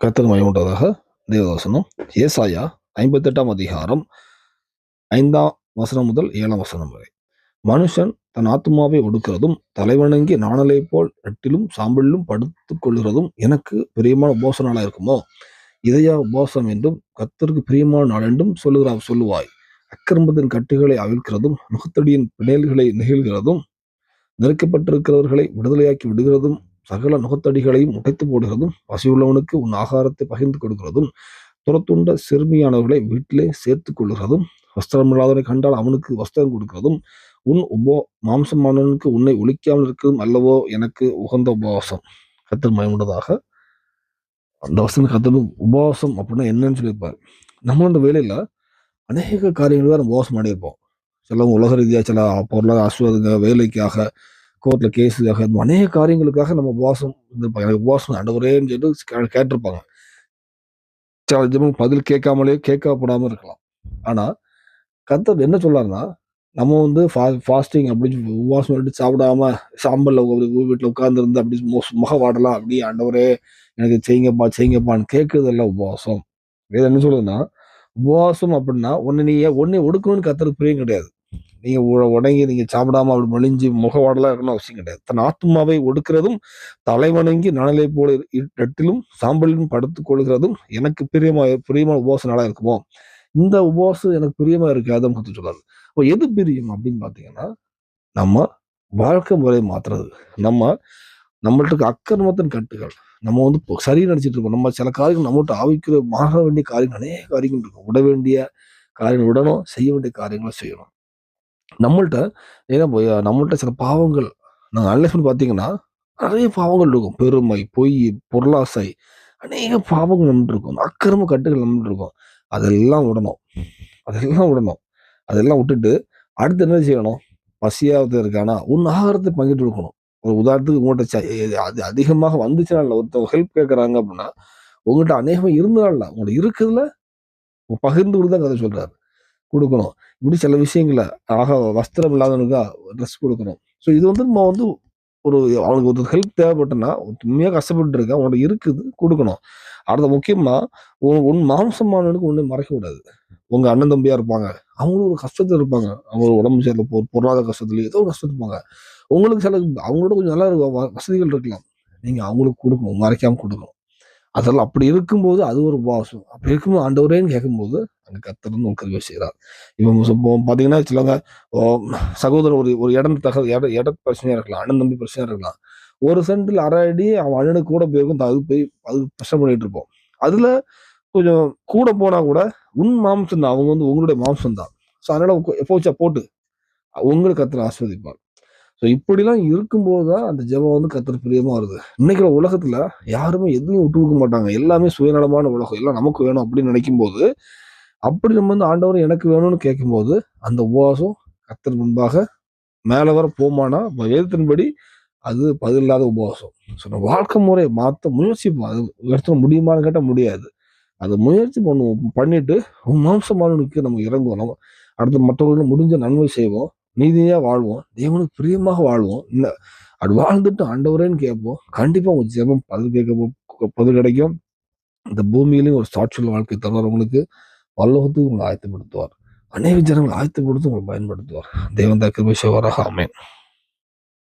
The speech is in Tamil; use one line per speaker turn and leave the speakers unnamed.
கர்த்தர் மயமுண்டதாக தேவதாசனம் ஏசாயா ஐம்பத்தெட்டாம் அதிகாரம் ஐந்தாம் வசனம் முதல் ஏழாம் வசனம் வரை. மனுஷன் தன் ஆத்மாவை ஒடுக்கிறதும் தலைவணங்கி நாணலை போல் ரெட்டிலும் சாம்பலிலும் படுத்துக் கொள்கிறதும் எனக்கு பிரியமான உபோச நாளா இருக்குமோ? இதயா உபோசம் என்றும் கத்தருக்கு பிரியமான நாள் என்றும் சொல்லுகிறா சொல்லுவாய். அக்கிரமத்தின் கட்டுகளை அவிழ்க்கிறதும் முகத்தடியின் பிணைல்களை நெகிழ்கிறதும் நெருக்கப்பட்டிருக்கிறவர்களை விடுதலையாக்கி விடுகிறதும் சகல நுகத்தடிகளையும் உடைத்து போடுகிறதும் பசியுள்ளவனுக்கு உன் ஆகாரத்தை பகிர்ந்து கொடுக்கிறதும் துரத்துண்ட சிறுமியானவர்களை வீட்டிலே சேர்த்து கொள்கிறதும் வஸ்திரமில்லாதவனை கண்டால் அவனுக்கு வஸ்திரம் கொடுக்கிறதும் உன் உபோ மாம்சமானவனுக்கு உன்னை ஒழிக்காமல் இருக்கிறதும் அல்லவோ எனக்கு உகந்த உபவாசம். கத்தர் மயமுண்டதாக. அந்த வசனம் கத்தர் உபவாசம் அப்படின்னா என்னன்னு சொல்லியிருப்பார். நம்ம அந்த வேலையில் அநேக காரியங்கள் தான் நம்ம உபவாசம் பண்ணியிருப்போம். சில உலக ரீதியாக சில பொருளாதார அசுவதுங்க வேலைக்காக கோர்ட்ல கேஸுக்காக அநேக காரியங்களுக்காக நம்ம உபவாசம் இருந்திருப்பாங்க. எனக்கு உபவாசம் ஆண்டவரேன்னு சொல்லிட்டு கே- கேட்டிருப்பாங்க. சில ஜெபம் பதில் கேட்காமலே கேட்கப்படாமல் இருக்கலாம். ஆனால் கத்தர் என்ன சொல்லாருன்னா நம்ம வந்து ஃபாஸ்டிங் அப்படின்னு உபவாசம் பண்ணிட்டு சாப்பிடாம சாம்பலில் வீட்டில் உட்காந்துருந்து அப்படி மு- முக வாடலாம். அப்படி ஆண்டவரே எனக்கு செய்யுங்கப்பா செய்யுங்கப்பான்னு கேட்கறதெல்லாம் உபவாசம். வேறு என்ன சொல்லுதுன்னா உபவாசம் அப்படின்னா ஒன்று நீ ஒன்னே ஒடுக்கணும்னு கத்துறது பிரியம் கிடையாது. நீங்க உடங்கி நீங்க சாப்பிடாம அப்படி மொழிஞ்சு முகவாடலாம் இருக்கணும் அவசியம் கிடையாது. தன் ஆத்மாவை ஒடுக்கிறதும் தலைவணங்கி நனலை போல இரு- சாம்பலிலும் படுத்து கொள்கிறதும் எனக்கு பிரியமா பிரியமான உபவாச நல்லா இருக்குமோ? இந்த உபவாசம் எனக்கு பிரியமா இருக்காது கத்து சொல்லாது அப்போ எது பிரியம் அப்படின்னு பாத்தீங்கன்னா நம்ம வாழ்க்கை முறை மாத்துறது. நம்ம நம்மள்ட்ட அக்கிரமத்தின் கட்டுகள். நம்ம வந்து இப்போ சரி நினைச்சிட்டு இருக்கோம். நம்ம சில காரியங்கள் நம்மகிட்ட ஆவிக்கிற மாற வேண்டிய காரியங்கள் அநேக காரியங்கள் இருக்கும். விட வேண்டிய காரியங்கள் விடணும் செய்ய வேண்டிய காரியங்களை செய்யணும். நம்மள்கிட்ட ஏன்னா நம்மள்கிட்ட சில பாவங்கள் நாங்கள் அனலைஸ் பார்த்தீங்கன்னா நிறைய பாவங்கள் இருக்கும். பெருமை பொய் பொருளாசை அநேக பாவங்கள் நம்மகிட்ட இருக்கும். அக்கிரம கட்டுகள் நம்மகிட்ட இருக்கும். அதெல்லாம் விடணும். அதெல்லாம் விடணும். அதெல்லாம் விட்டுட்டு அடுத்து என்ன செய்யணும்? பசியாவது இருக்கானா? உன் ஆகாரத்தை பங்கிட்டு இருக்கணும். ஒரு உதாரணத்துக்கு உங்கள்கிட்ட அது அதிகமாக வந்துச்சுன்னா இல்லை ஒருத்தவங்க ஹெல்ப் கேட்குறாங்க அப்படின்னா உங்கள்கிட்ட அநேகமாக இருந்தால உங்கள்கிட்ட இருக்குதுல பகிர்ந்து கொடுத்தா கதை சொல்கிறாரு கொடுக்கணும். இப்படி சில விஷயங்களை ஆக வஸ்திரம் இல்லாதவனுக்கா ட்ரெஸ் கொடுக்கணும். ஸோ இது வந்து நம்ம வந்து ஒரு அவனுக்கு ஒரு ஹெல்ப் தேவைப்பட்டனா உண்மையாக கஷ்டப்பட்டு இருக்கேன் அவனோட இருக்குது கொடுக்கணும். அடுத்த முக்கியமாக உன் உன் மாம்சமானவனுக்கு ஒன்றும் மறைக்க கூடாது. அண்ணன் தம்பியாக இருப்பாங்க. அவங்களும் ஒரு கஷ்டத்தில் இருப்பாங்க. அவங்க உடம்பு சரியில்லை போ பொருளாதார கஷ்டத்துல ஏதோ ஒரு கஷ்டத்துல இருப்பாங்க உங்களுக்கு சில அவங்களோட கொஞ்சம் நல்லா இருக்கும் வ- வசதிகள் இருக்கலாம். நீங்கள் அவங்களுக்கு கொடுக்கணும் மறைக்காமல் கொடுக்கணும். அதெல்லாம் அப்படி இருக்கும்போது அது ஒரு பாசம் அப்படி இருக்கும்போது ஆண்டவரேன்னு கேட்கும்போது அங்க கத்தர் ஒரு செய்கிறார் இவங்க இப்போ பாத்தீங்கன்னா சிலவங்க சகோதரர் ஒரு ஒரு இடம் தக இட இட பிரச்சனையா இருக்கலாம் அண்ணன் தம்பி பிரச்சனையா இருக்கலாம். ஒரு சென்டில் அரை அடி அவன் அண்ணனுக்கு கூட போயிருக்கும் அது போய் அது பிரச்சனை பண்ணிட்டு இருப்போம். அதுல கொஞ்சம் கூட போனா கூட உன் மாம்சம் தான் அவங்க வந்து உங்களுடைய மாம்சம் தான். ஸோ அதனால எப்போச்சா போட்டு உங்களுக்கு கத்தர் ஆஸ்வதிப்பார் ஸோ இப்படிலாம் இருக்கும்போது தான் அந்த ஜெபம் வந்து கத்தர் பிரியமா வருது. இன்னைக்கு உலகத்துல யாருமே எதுவும் விட்டு கொடுக்க மாட்டாங்க. எல்லாமே சுயநலமான உலகம். எல்லாம் நமக்கு வேணும் அப்படின்னு நினைக்கும் போது அப்படி நம்ம வந்து ஆண்டவர் எனக்கு வேணும்னு கேட்கும்போது அந்த உபவாசம் கத்தர் முன்பாக மேலே வர போமானா வேதத்தின்படி அது பதில்லாத உபவாசம். ஸோ நம்ம வாழ்க்கை முறையை மாற்ற முயற்சிப்போம் அது இடத்துல முடியுமான்னு கேட்டால் முடியாது. அதை முயற்சி பண்ணுவோம் பண்ணிட்டு உன் மாம்சமானவனுக்கு நம்ம இறங்குவோம். நம்ம அடுத்து மற்றவர்களுக்கு முடிஞ்ச நன்மை செய்வோம். நீதியாக வாழ்வோம். தேவனுக்கு பிரியமாக வாழ்வோம். இல்லை அப்படி வாழ்ந்துட்டு ஆண்டவரேன்னு கேட்போம். கண்டிப்பாக உங்கள் ஜெபம் பதில் கேட்க பதில் கிடைக்கும். இந்த பூமியிலையும் ஒரு சாட்சியுள்ள வாழ்க்கை தருவார் உங்களுக்கு. பல்லவத்துக்கு உங்களை ஆயத்தப்படுத்துவார். அநேக ஜனங்களை ஆயத்தப்படுத்தி உங்களை பயன்படுத்துவார். தேவன் தக்க விஷயம் வராக அமேன்